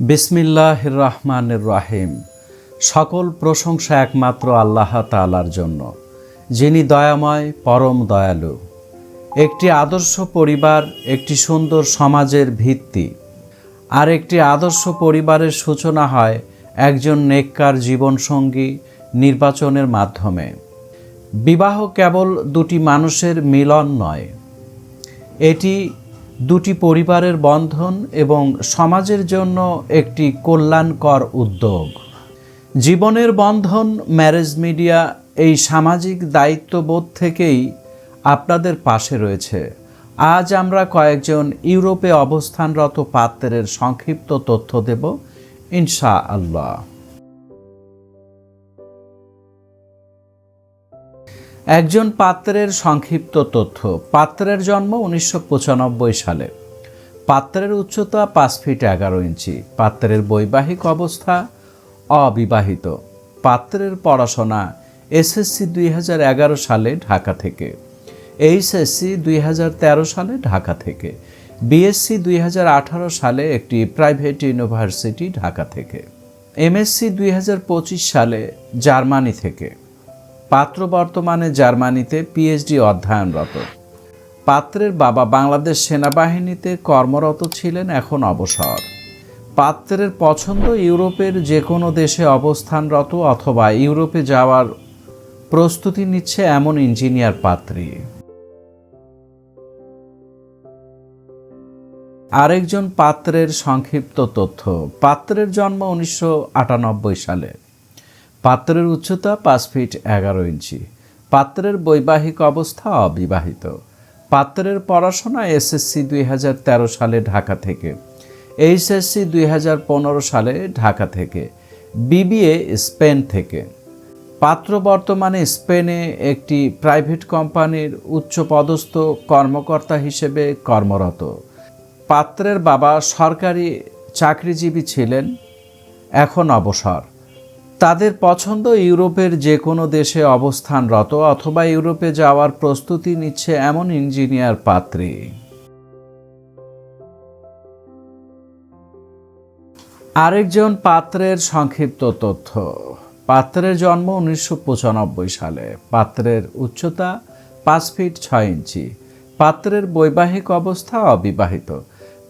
বিসমিল্লাহ রহমানের রাহিম। সকল প্রশংসা একমাত্র আল্লাহ তালার জন্য, যিনি দয়াময়, পরম দয়ালু। একটি আদর্শ পরিবার, একটি সুন্দর সমাজের ভিত্তি। আর একটি আদর্শ পরিবারের সূচনা হয় একজন নেককার জীবনসঙ্গী নির্বাচনের মাধ্যমে। বিবাহ কেবল দুটি মানুষের মিলন নয়, এটি দুটি পরিবারের বন্ধন এবং সমাজের জন্য একটি কল্যাণকর উদ্যোগ। জীবনের বন্ধন, ম্যারেজ মিডিয়া এই সামাজিক দায়িত্ববোধ থেকেই আপনাদের পাশে রয়েছে। আজ আমরা কয়েকজন ইউরোপে অবস্থানরত পাত্রের সংক্ষিপ্ত তথ্য দেব ইনশা আল্লাহ একজন পাত্রের সংক্ষিপ্ত তথ্য। পাত্রের জন্ম উনিশশো পঁচানব্বই সালে। পাত্রের উচ্চতা পাঁচ ফিট এগারো ইঞ্চি। পাত্রের বৈবাহিক অবস্থা অবিবাহিত। পাত্রের পড়াশোনা এসএসসি দুই হাজার এগারো সালে ঢাকা থেকে। এইচএসসি দুই হাজার তেরো সালে ঢাকা থেকে। বিএসসি দুই হাজার আঠারো সালে একটি প্রাইভেট ইউনিভার্সিটি ঢাকা থেকে। এমএসসি দুই হাজার পঁচিশ সালে জার্মানি থেকে। পাত্র বর্তমানে জার্মানিতে পিএইচডি অধ্যয়নরত। পাত্রের বাবা বাংলাদেশ সেনাবাহিনীতে কর্মরত ছিলেন এখন অবসর। পাত্রের পছন্দ ইউরোপের যে কোনো দেশে অবস্থানরত অথবা ইউরোপে যাওয়ার প্রস্তুতি নিচ্ছে এমন ইঞ্জিনিয়ার পাত্রী। আরেকজন পাত্রের সংক্ষিপ্ত তথ্য, পাত্রের জন্ম উনিশশো আটানব্বই সালে। পাত্রের উচ্চতা পাঁচ ফিট এগারো ইঞ্চি। পাত্রের বৈবাহিক অবস্থা অবিবাহিত। পাত্রের পড়াশোনা এসএসসি দুই হাজার তেরো সালে ঢাকা থেকে, এইচএসসি দুই হাজার পনেরো সালে ঢাকা থেকে, বিবিএ স্পেন থেকে। পাত্র বর্তমানে স্পেনে একটি প্রাইভেট কোম্পানির উচ্চপদস্থ কর্মকর্তা হিসেবে কর্মরত। পাত্রের বাবা সরকারি চাকরিজীবী ছিলেন, এখন অবসর। তাদের পছন্দ ইউরোপের যে কোনো দেশে অবস্থানরত অথবা ইউরোপে যাওয়ার প্রস্তুতি নিচ্ছে এমন ইঞ্জিনিয়ার পাত্রী। আরেকজন পাত্রের সংক্ষিপ্ত তথ্য। পাত্রের জন্ম উনিশশো পঁচানব্বই সালে। পাত্রের উচ্চতা পাঁচ ফিট ছয় ইঞ্চি। পাত্রের বৈবাহিক অবস্থা অবিবাহিত।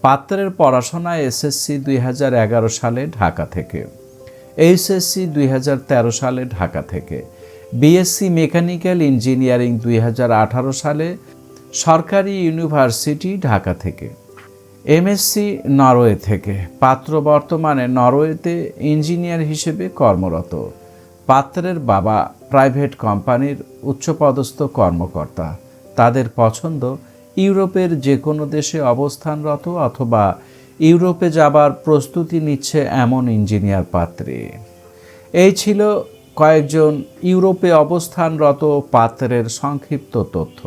পাত্রের পড়াশোনা এসএসসি দুই হাজার এগারো সালে ঢাকা থেকে। এইচএসসি দুই সালে ঢাকা থেকে, বিএসসি মেকানিক্যাল ইঞ্জিনিয়ারিং দুই হাজার আঠারো সালে সরকারি ইউনিভার্সিটি ঢাকা থেকে, এমএসসি নরওয়ে থেকে, পাত্র বর্তমানে নরওয়েতে ইঞ্জিনিয়ার হিসেবে কর্মরত। পাত্রের বাবা প্রাইভেট কোম্পানির উচ্চপদস্থ কর্মকর্তা। তাদের পছন্দ ইউরোপের যে কোনো দেশে অবস্থানরত অথবা ইউরোপে যাবার প্রস্তুতি নিচ্ছে এমন ইঞ্জিনিয়ার পাত্রে। এই ছিল কয়েকজন ইউরোপে অবস্থানরত পাত্রের সংক্ষিপ্ত তথ্য।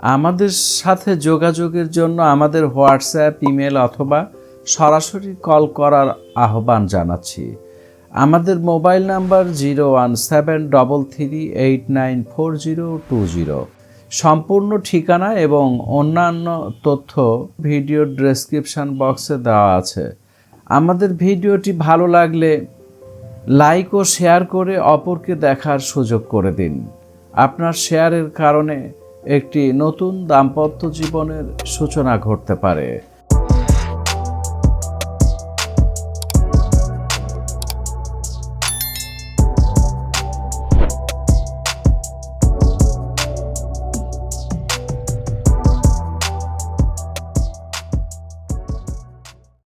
আমাদের সাথে যোগাযোগের জন্য আমাদের হোয়াটসঅ্যাপ, ইমেল অথবা সরাসরি কল করার আহ্বান জানাচ্ছি। আমাদের mobile number zero one seven double three eight nine four zero two zero. সম্পূর্ণ ঠিকানা এবং অন্যান্য তথ্য ভিডিও ডেসক্রিপশান বক্সে দেওয়া আছে। আমাদের ভিডিওটি ভালো লাগলে লাইক ও শেয়ার করে অপরকে দেখার সুযোগ করে দিন। আপনার শেয়ারের কারণে একটি নতুন দাম্পত্য জীবনের সূচনা ঘটতে পারে।